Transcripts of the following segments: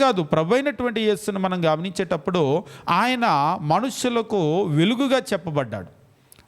కాదు ప్రభు అయినటువంటి యేసును మనం గమనించేటప్పుడు ఆయన మనుష్యులకు వెలుగుగా చెప్పబడ్డాడు.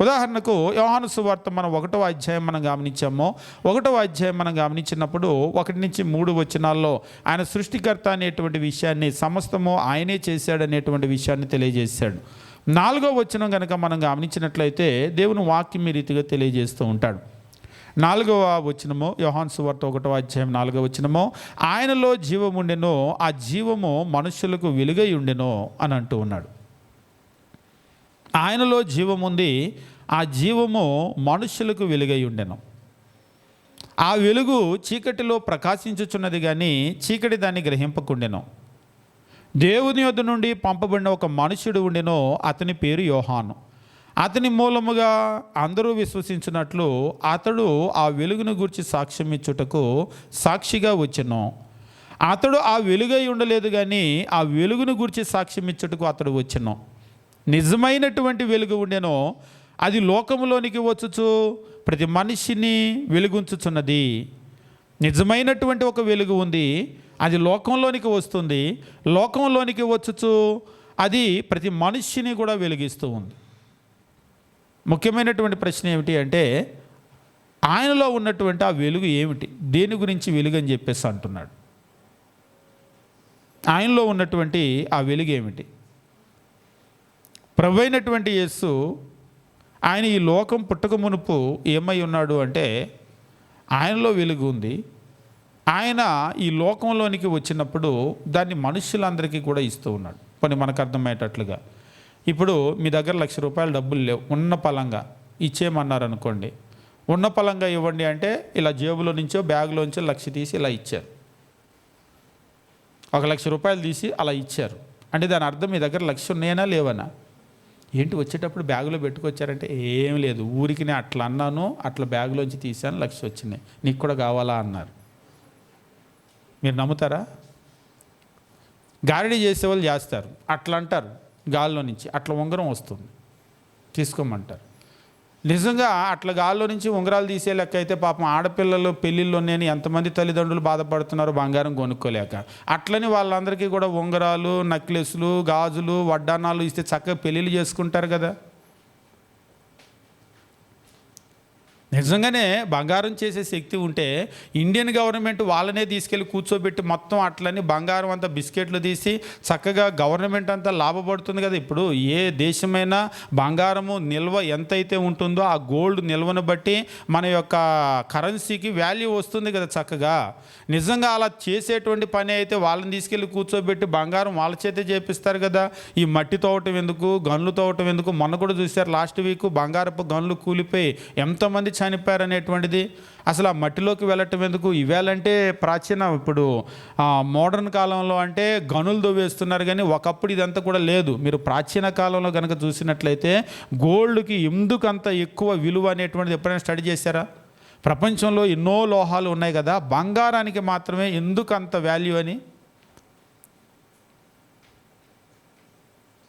ఉదాహరణకు యోహాను సువార్త మనం ఒకటో అధ్యాయం మనం గమనించాము. ఒకటో అధ్యాయం మనం గమనించినప్పుడు ఒకటి నుంచి మూడు వచనాల్లో ఆయన సృష్టికర్త అనేటువంటి విషయాన్ని సమస్తము ఆయనే చేశాడనేటువంటి విషయాన్ని తెలియజేశాడు. నాలుగో వచనం కనుక మనం గమనించినట్లయితే దేవుని వాక్యం ఈ రీతిగా తెలియజేస్తూ ఉంటాడు. నాలుగవ వచనము యోహాన్ సువార్త ఒకటవ అధ్యాయం నాలుగవ వచనము ఆయనలో జీవం ఆ జీవము మనుషులకు వెలుగై ఉండెనో అని అంటూ ఉన్నాడు. ఆయనలో జీవముంది ఆ జీవము మనుషులకు వెలుగై ఉండెను. ఆ వెలుగు చీకటిలో ప్రకాశించుచున్నది కానీ చీకటి దాన్ని గ్రహింపకుండెను. దేవుని యొద్ద నుండి పంపబడిన ఒక మనుషుడు ఉండెనో అతని పేరు యోహాను. అతని మూలముగా అందరూ విశ్వసించినట్లు అతడు ఆ వెలుగును గురించి సాక్ష్యం ఇచ్చుటకు సాక్షిగా వచ్చెను. అతడు ఆ వెలుగై ఉండలేదు కానీ ఆ వెలుగును గురించి సాక్ష్యం ఇచ్చుటకు అతడు వచ్చెను. నిజమైనటువంటి వెలుగు ఉండెనో. అది లోకంలోనికి వచ్చుచు ప్రతి మనిషిని వెలుగుంచుచున్నది. నిజమైనటువంటి ఒక వెలుగు ఉంది. అది లోకంలోనికి వస్తుంది. లోకంలోనికి వచ్చుచు అది ప్రతి మనిషిని కూడా వెలిగిస్తూ ఉంది. ముఖ్యమైనటువంటి ప్రశ్న ఏమిటి అంటే ఆయనలో ఉన్నటువంటి ఆ వెలుగు ఏమిటి? దేని గురించి వెలుగు అని చెప్పేసి అంటున్నాడు. ఆయనలో ఉన్నటువంటి ఆ వెలుగు ఏమిటి? ప్రభు అయినటువంటి యేసు ఆయన ఈ లోకం పుట్టక మునుపు ఏమై ఉన్నాడు అంటే ఆయనలో వెలుగు ఉంది. ఆయన ఈ లోకంలోనికి వచ్చినప్పుడు దాన్ని మనుషులందరికీ కూడా ఇస్తూ ఉన్నాడు. కొన్ని మనకు అర్థమయ్యేటట్లుగా. ఇప్పుడు మీ దగ్గర లక్ష రూపాయలు డబ్బులు లేవు. ఉన్న పలంగా ఇచ్చేయమన్నారు అనుకోండి ఉన్న పలంగా ఇవ్వండి అంటే ఇలా జేబులో నుంచో బ్యాగ్లోంచో లక్ష తీసి ఇలా ఇచ్చారు. ఒక లక్ష రూపాయలు తీసి అలా ఇచ్చారు. అంటే దాని అర్థం మీ దగ్గర లక్ష ఉన్నాయనా లేవనా? ఏంటి వచ్చేటప్పుడు బ్యాగులో పెట్టుకొచ్చారంటే ఏం లేదు. ఊరికి నేను అట్లా అన్నాను అట్లా బ్యాగులోంచి తీశాను లక్ష వచ్చినాయి. నీకు కూడా కావాలా అన్నారు. మీరు నమ్ముతారా? గారడీ చేసేవాళ్ళు చేస్తారు. అట్లా అంటారు. గాల్లో నుంచి అట్లా ఉంగరం వస్తుంది. తీసుకోమంటారు. నిజంగా అట్లా గాల్లో నుంచి ఉంగరాలు తీసే లెక్క అయితే పాపం ఆడపిల్లలు పెళ్ళిళ్ళు నేను ఎంతమంది తల్లిదండ్రులు బాధపడుతున్నారు బంగారం కొనుక్కోలేక. అట్లని వాళ్ళందరికీ కూడా ఉంగరాలు నెక్లెస్లు గాజులు వడ్డానాలు ఇస్తే చక్కగా పెళ్ళిళ్ళు చేసుకుంటారు కదా. నిజంగానే బంగారం చేసే శక్తి ఉంటే ఇండియన్ గవర్నమెంట్ వాళ్ళనే తీసుకెళ్ళి కూర్చోబెట్టి మొత్తం అట్లని బంగారం అంతా బిస్కెట్లు తీసి చక్కగా గవర్నమెంట్ అంతా లాభపడుతుంది కదా. ఇప్పుడు ఏ దేశమైనా బంగారము నిల్వ ఎంతైతే ఉంటుందో ఆ గోల్డ్ నిల్వను బట్టి మన యొక్క కరెన్సీకి వాల్యూ వస్తుంది కదా చక్కగా. నిజంగా అలా చేసేటువంటి పని అయితే వాళ్ళని తీసుకెళ్ళి కూర్చోబెట్టి బంగారం వాళ్ళ చేతే చేపిస్తారు కదా. ఈ మట్టి తోవటం ఎందుకు గన్లు తోవటం ఎందుకు? మొన్న కూడా చూశారు లాస్ట్ వీక్ బంగారపు గన్లు కూలిపోయి ఎంతమంది చనిపోయారనేటువంటిది. అసలు ఆ మట్టిలోకి వెళ్ళటం ఎందుకు? ఇవేళంటే ప్రాచీన ఇప్పుడు మోడర్న్ కాలంలో అంటే గనులు దొవ్వేస్తున్నారు కానీ ఒకప్పుడు ఇదంతా కూడా లేదు. మీరు ప్రాచీన కాలంలో కనుక చూసినట్లయితే గోల్డ్కి ఎందుకంత ఎక్కువ విలువ అనేటువంటిది ఎప్పుడైనా స్టడీ చేశారా? ప్రపంచంలో ఎన్నో లోహాలు ఉన్నాయి కదా బంగారానికి మాత్రమే ఎందుకు అంత వాల్యూ అని?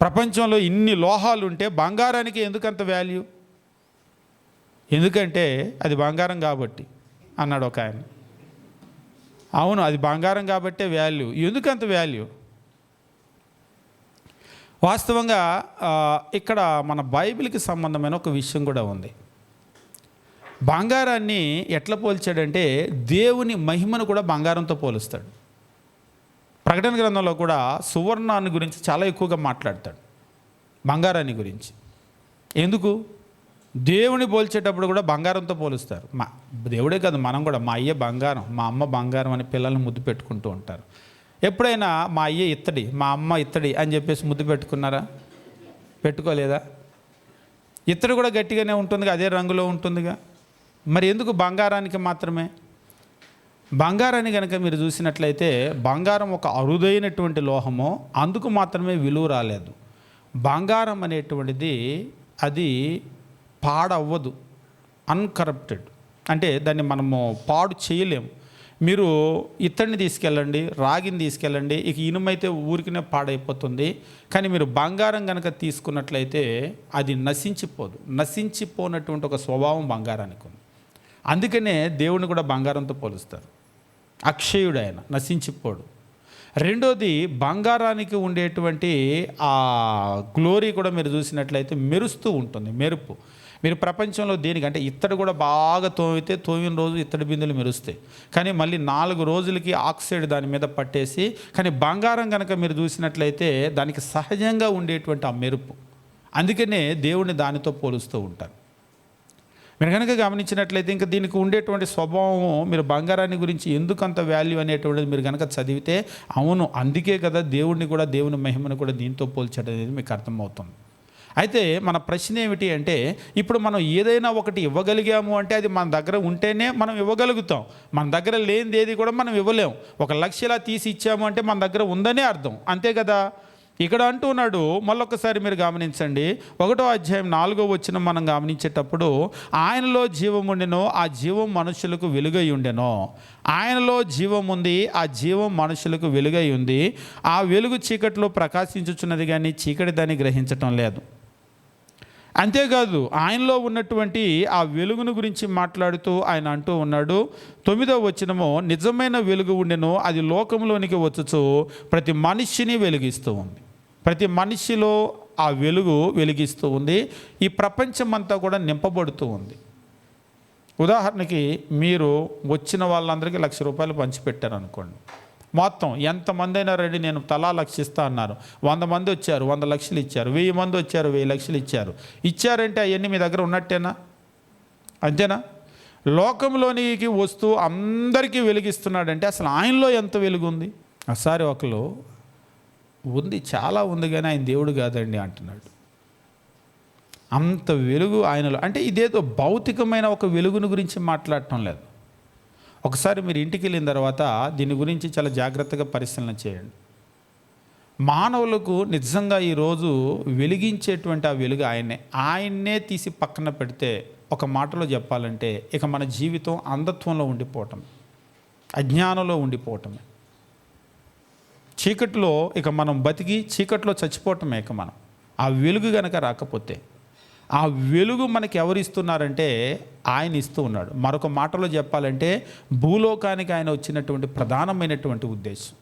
ప్రపంచంలో ఇన్ని లోహాలు ఉంటే బంగారానికి ఎందుకంత వాల్యూ? ఎందుకంటే అది బంగారం కాబట్టి అన్నాడు ఒక ఆయన. అవును అది బంగారం కాబట్టే వాల్యూ ఎందుకంత వాల్యూ వాస్తవంగా ఇక్కడ మన బైబిల్కి సంబంధమైన ఒక విషయం కూడా ఉంది. బంగారాన్ని ఎట్లా పోల్చాడంటే దేవుని మహిమను కూడా బంగారంతో పోలుస్తాడు. ప్రకటన గ్రంథంలో కూడా సువర్ణాన్ని గురించి చాలా ఎక్కువగా మాట్లాడతాడు బంగారాన్ని గురించి. ఎందుకు? దేవుని పోల్చేటప్పుడు కూడా బంగారంతో పోలుస్తారు. మా దేవుడే కాదు మనం కూడా మా అయ్య బంగారం మా అమ్మ బంగారం అని పిల్లల్ని ముద్దు పెట్టుకుంటూ ఉంటారు. ఎప్పుడైనా మా అయ్య ఇత్తడి మా అమ్మ ఇత్తడి అని చెప్పేసి ముద్దు పెట్టుకున్నారా? పెట్టుకోలేదా? ఇత్తడి కూడా గట్టిగానే ఉంటుందిగా అదే రంగులో ఉంటుందిగా. మరి ఎందుకు బంగారానికి మాత్రమే? బంగారాన్ని కనుక మీరు చూసినట్లయితే బంగారం ఒక అరుదైనటువంటి లోహము అందుకు మాత్రమే విలువ రాలేదు. బంగారం అనేటువంటిది అది పాడవ్వదు. అన్కరప్టెడ్ అంటే దాన్ని మనము పాడు చేయలేము. మీరు ఇత్తడిని తీసుకెళ్ళండి రాగిని తీసుకెళ్ళండి ఇక ఇనుమైతే ఊరికినే పాడైపోతుంది. కానీ మీరు బంగారం కనుక తీసుకున్నట్లయితే అది నశించిపోదు. నశించిపోనటువంటి ఒక స్వభావం బంగారానికి ఉంది. అందుకనే దేవుని కూడా బంగారంతో పోలుస్తారు. అక్షయుడు ఆయన నశించిపోడు. రెండోది బంగారానికి ఉండేటువంటి ఆ గ్లోరీ కూడా మీరు చూసినట్లయితే మెరుస్తూ ఉంటుంది. మెరుపు. మీరు ప్రపంచంలో దేనికంటే ఇత్తడి కూడా బాగా తోమితే తోమిన రోజు ఇత్తడి బిందులు మెరుస్తాయి. కానీ మళ్ళీ నాలుగు రోజులకి ఆక్సైడ్ దాని మీద పట్టేసి కానీ బంగారం కనుక మీరు చూసినట్లయితే దానికి సహజంగా ఉండేటువంటి ఆ మెరుపు. అందుకనే దేవుణ్ణి దానితో పోలుస్తూ ఉంటారు. మీరు కనుక గమనించినట్లయితే ఇంకా దీనికి ఉండేటువంటి స్వభావం మీరు బంగారాన్ని గురించి ఎందుకు అంత వాల్యూ అనేటువంటిది మీరు కనుక చదివితే అవును అందుకే కదా దేవుడిని కూడా దేవుని మహిమను కూడా దీంతో పోల్చడం అనేది మీకు అర్థమవుతుంది. అయితే మన ప్రశ్న ఏమిటి అంటే ఇప్పుడు మనం ఏదైనా ఒకటి ఇవ్వగలిగాము అంటే అది మన దగ్గర ఉంటేనే మనం ఇవ్వగలుగుతాం. మన దగ్గర లేనిది ఏది కూడా మనం ఇవ్వలేం. ఒక లక్షలా తీసి ఇచ్చాము అంటే మన దగ్గర ఉందనే అర్థం. అంతే కదా? ఇక్కడ అంటున్నాడు మళ్ళొకసారి మీరు గమనించండి. ఒకటో అధ్యాయం నాలుగో వచ్చిన మనం గమనించేటప్పుడు ఆయనలో జీవం ఉండెనో ఆ జీవం మనుషులకు వెలుగై ఉండెనో. ఆయనలో జీవం ఉంది ఆ జీవం మనుషులకు వెలుగై ఉంది. ఆ వెలుగు చీకట్లో ప్రకాశించుచున్నది కానీ చీకటి దాన్ని గ్రహించటం లేదు. అంతేకాదు ఆయనలో ఉన్నటువంటి ఆ వెలుగును గురించి మాట్లాడుతూ ఆయన అంటూ ఉన్నాడు తొమ్మిదో వచ్చినము నిజమైన వెలుగు ఉండెను అది లోకంలోనికి వచ్చుచు ప్రతి మనిషిని వెలిగిస్తూ ఉంది. ప్రతి మనిషిలో ఆ వెలుగు వెలిగిస్తూ ఉంది ఈ ప్రపంచం అంతా కూడా నింపబడుతూ ఉంది. ఉదాహరణకి మీరు వచ్చిన వాళ్ళందరికీ లక్ష రూపాయలు పంచిపెట్టారు అనుకోండి మొత్తం ఎంతమంది అయినా రెడీ నేను తలా లక్షిస్తా అన్నారు. వంద మంది వచ్చారు వంద లక్షలు ఇచ్చారు వెయ్యి మంది వచ్చారు వెయ్యి లక్షలు ఇచ్చారు. ఇచ్చారంటే అవన్నీ మీ దగ్గర ఉన్నట్టేనా? అంతేనా? లోకంలోనికి వస్తూ అందరికీ వెలిగిస్తున్నాడంటే అసలు ఆయనలో ఎంత వెలుగు ఉంది ఒకసారి ఒకరు ఉంది చాలా ఉంది కానీ ఆయన దేవుడు కాదండి అంటున్నాడు. అంత వెలుగు ఆయనలో అంటే ఇదేదో భౌతికమైన ఒక వెలుగును గురించి మాట్లాడటం లేదు. ఒకసారి మీరు ఇంటికి వెళ్ళిన తర్వాత దీని గురించి చాలా జాగ్రత్తగా పరిశీలన చేయండి. మానవులకు నిజంగా ఈరోజు వెలిగించేటువంటి ఆ వెలుగు ఆయన్నే ఆయన్నే తీసి పక్కన పెడితే ఒక మాటలో చెప్పాలంటే ఇక మన జీవితం అంధత్వంలో ఉండిపోవటం అజ్ఞానంలో ఉండిపోవటమే చీకట్లో ఇక మనం బతికి చీకట్లో చచ్చిపోవటమే ఇక మనం. ఆ వెలుగు కనుక రాకపోతే ఆ వెలుగు మనకి ఎవరు ఇస్తున్నారంటే ఆయన ఇస్తూ ఉన్నాడు. మరొక మాటలో చెప్పాలంటే భూలోకానికి ఆయన వచ్చినటువంటి ప్రధానమైనటువంటి ఉద్దేశం.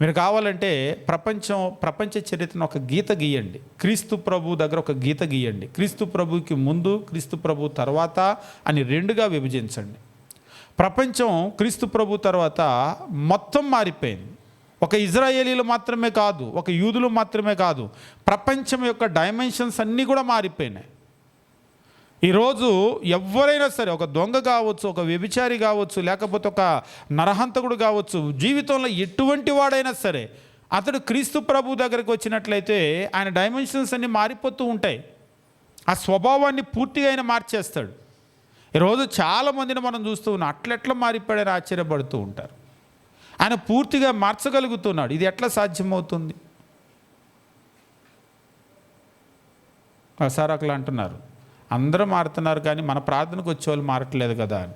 మీరు కావాలంటే ప్రపంచం ప్రపంచ చరిత్రను ఒక గీత గీయండి. క్రీస్తు ప్రభు దగ్గర ఒక గీత గీయండి. క్రీస్తు ప్రభుకి ముందు క్రీస్తు ప్రభు తర్వాత అని రెండుగా విభజించండి. ప్రపంచం క్రీస్తు ప్రభు తర్వాత మొత్తం మారిపోయింది. ఒక ఇజ్రాయేలీలు మాత్రమే కాదు ఒక యూదులు మాత్రమే కాదు ప్రపంచం యొక్క డైమెన్షన్స్ అన్నీ కూడా మారిపోయినాయి. ఈరోజు ఎవరైనా సరే ఒక దొంగ కావచ్చు ఒక వ్యభిచారి కావచ్చు లేకపోతే ఒక నరహంతకుడు కావచ్చు జీవితంలో ఎటువంటి వాడైనా సరే అతడు క్రీస్తు ప్రభు దగ్గరికి వచ్చినట్లయితే ఆయన డైమెన్షన్స్ అన్నీ మారిపోతూ ఉంటాయి. ఆ స్వభావాన్ని పూర్తిగా ఆయన మార్చేస్తాడు. ఈరోజు చాలామందిని మనం చూస్తూ ఉన్నాం అట్లెట్లా మారిపోయాడని ఆశ్చర్యపడుతూ ఉంటారు. ఆయన పూర్తిగా మార్చగలుగుతున్నాడు. ఇది ఎట్లా సాధ్యమవుతుంది? సార్ అంటున్నారు. అందరూ మారుతున్నారు కానీ మన ప్రార్థనకు వచ్చేవాళ్ళు మారట్లేదు కదా అని.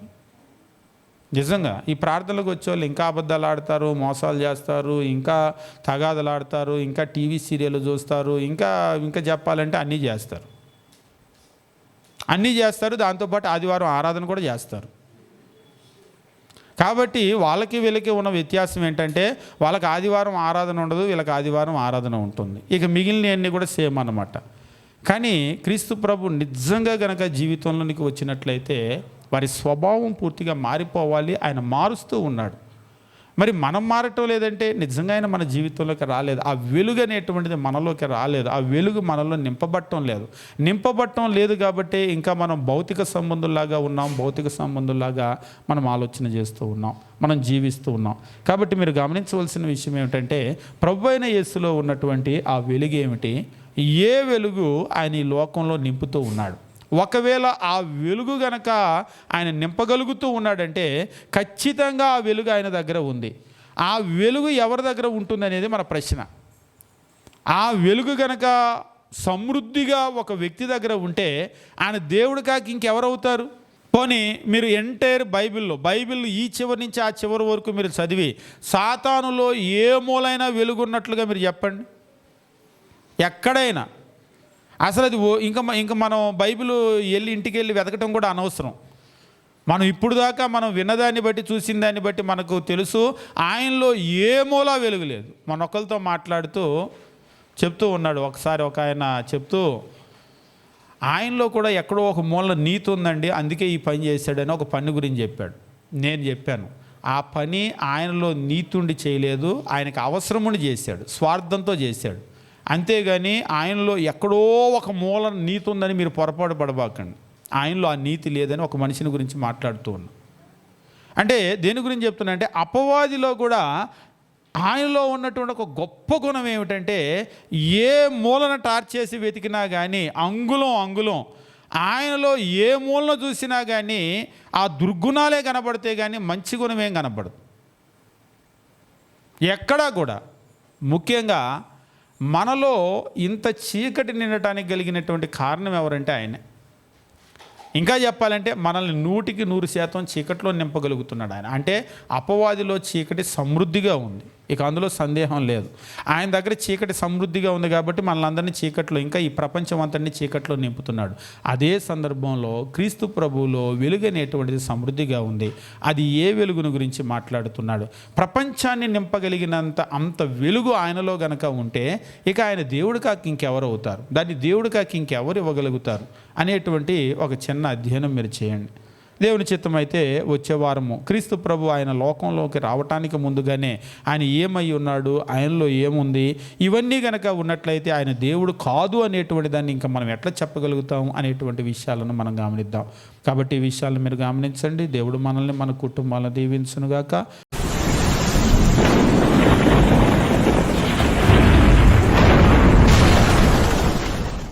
నిజంగా ఈ ప్రార్థనలకు వచ్చేవాళ్ళు ఇంకా అబద్ధాలు ఆడతారు మోసాలు చేస్తారు ఇంకా తగాదలు ఆడతారు ఇంకా టీవీ సీరియల్ చూస్తారు ఇంకా ఇంకా చెప్పాలంటే అన్నీ చేస్తారు. అన్నీ చేస్తారు దాంతోపాటు ఆదివారం ఆరాధన కూడా చేస్తారు. కాబట్టి వాళ్ళకి వీళ్ళకి ఉన్న వ్యత్యాసం ఏంటంటే వాళ్ళకి ఆదివారం ఆరాధన ఉండదు వీళ్ళకి ఆదివారం ఆరాధన ఉంటుంది. ఇక మిగిలినవన్నీ కూడా సేమ్ అనమాట కానీ క్రీస్తు ప్రభు నిజంగా గనక జీవితంలోనికి వచ్చినట్లయితే వారి స్వభావం పూర్తిగా మారిపోవాలి ఆయన మారుస్తూ ఉన్నాడు. మరి మనం మారటం లేదంటే నిజంగా ఆయన మన జీవితంలోకి రాలేదు. ఆ వెలుగు అనేటువంటిది మనలోకి రాలేదు. ఆ వెలుగు మనలో నింపబట్టం లేదు. నింపబట్టం లేదు కాబట్టి ఇంకా మనం భౌతిక సంబంధుల్లాగా ఉన్నాం భౌతిక సంబంధుల్లాగా మనం ఆలోచన చేస్తూ ఉన్నాం మనం జీవిస్తూ ఉన్నాం. కాబట్టి మీరు గమనించవలసిన విషయం ఏమిటంటే ప్రభు అయిన యేసులో ఉన్నటువంటి ఆ వెలుగు ఏమిటి? ఏ వెలుగు ఆయన ఈ లోకంలో నింపుతూ ఉన్నాడు? ఒకవేళ ఆ వెలుగు గనక ఆయన నింపగలుగుతూ ఉన్నాడంటే ఖచ్చితంగా ఆ వెలుగు ఆయన దగ్గర ఉంది. ఆ వెలుగు ఎవరి దగ్గర ఉంటుంది అనేది మన ప్రశ్న. ఆ వెలుగు గనక సమృద్ధిగా ఒక వ్యక్తి దగ్గర ఉంటే ఆయన దేవుడు కాక ఇంకెవరవుతారు? పోనీ మీరు ఎంటైర్ బైబిల్లో బైబిల్ ఈ చివరి నుంచి ఆ చివరి వరకు మీరు చదివి సాతానులో ఏ మూలైనా వెలుగున్నట్లుగా మీరు చెప్పండి. ఎక్కడైనా. అసలు అది ఇంకా ఇంకా మనం బైబిల్ వెళ్ళి ఇంటికి వెళ్ళి వెతకటం కూడా అనవసరం. మనం ఇప్పుడు దాకా మనం విన్నదాన్ని బట్టి చూసిన దాన్ని బట్టి మనకు తెలుసు ఆయనలో ఏ మూలా వెలుగులేదు. మన ఒకరితో మాట్లాడుతూ చెప్తూ ఉన్నాడు ఒకసారి ఒక ఆయన చెప్తూ ఆయనలో కూడా ఎక్కడో ఒక మూల నీతి ఉందండి అందుకే ఈ పని చేశాడని ఒక పని గురించి చెప్పాడు. నేను చెప్పాను ఆ పని ఆయనలో నీతుండి చేయలేదు ఆయనకు అవసరముండి చేశాడు స్వార్థంతో చేశాడు. అంతేగాని ఆయనలో ఎక్కడో ఒక మూల నీతి ఉందని మీరు పొరపాటు పడబాకండి. ఆయనలో ఆ నీతి లేదని ఒక మనిషిని గురించి మాట్లాడుతూ ఉన్నాం. అంటే దేని గురించి చెప్తున్నా అంటే అపవాదిలో కూడా ఆయనలో ఉన్నటువంటి ఒక గొప్ప గుణం ఏమిటంటే ఏ మూలన టార్చ్ చేసి వెతికినా కానీ అంగుళం అంగుళం ఆయనలో ఏ మూలన చూసినా కానీ ఆ దుర్గుణాలే కనబడితే కానీ మంచి గుణం ఏం కనబడదు ఎక్కడా కూడా. ముఖ్యంగా మనలో ఇంత చీకటి నిండటానికి కలిగినటువంటి కారణం ఎవరంటే ఆయనే. ఇంకా చెప్పాలంటే మనల్ని నూటికి నూరు శాతం చీకట్లో నింపగలుగుతున్నాడు ఆయన. అంటే అపవాదిలో చీకటి సమృద్ధిగా ఉంది. ఇక అందులో సందేహం లేదు. ఆయన దగ్గర చీకటి సమృద్ధిగా ఉంది కాబట్టి మనల్ని చీకట్లో ఇంకా ఈ ప్రపంచం అంతటిని చీకట్లో నింపుతున్నాడు. అదే సందర్భంలో క్రీస్తు ప్రభువులో వెలుగనేటువంటిది సమృద్ధిగా ఉంది. అది ఏ వెలుగును గురించి మాట్లాడుతున్నాడు? ప్రపంచాన్ని నింపగలిగినంత అంత వెలుగు ఆయనలో గనక ఉంటే ఇక ఆయన దేవుడు కాక ఇంకెవరు అవుతారు? దాన్ని దేవుడు కాక ఇంకెవరు ఇవ్వగలుగుతారు? అనేటువంటి ఒక చిన్న అధ్యయనం మీరు చేయండి. దేవుని చిత్తం అయితే వచ్చే వారము. క్రీస్తు ప్రభు ఆయన లోకంలోకి రావటానికి ముందుగానే ఆయన ఏమై ఉన్నాడు ఆయనలో ఏముంది ఇవన్నీ గనక ఉన్నట్లయితే ఆయన దేవుడు కాదు అనేటువంటి దాన్ని ఇంకా మనం ఎట్లా చెప్పగలుగుతాం అనేటువంటి విషయాలను మనం గమనిద్దాం. కాబట్టి ఈ విషయాలను మీరు గమనించండి. దేవుడు మనల్ని మన కుటుంబాలను దీవించునుగాక.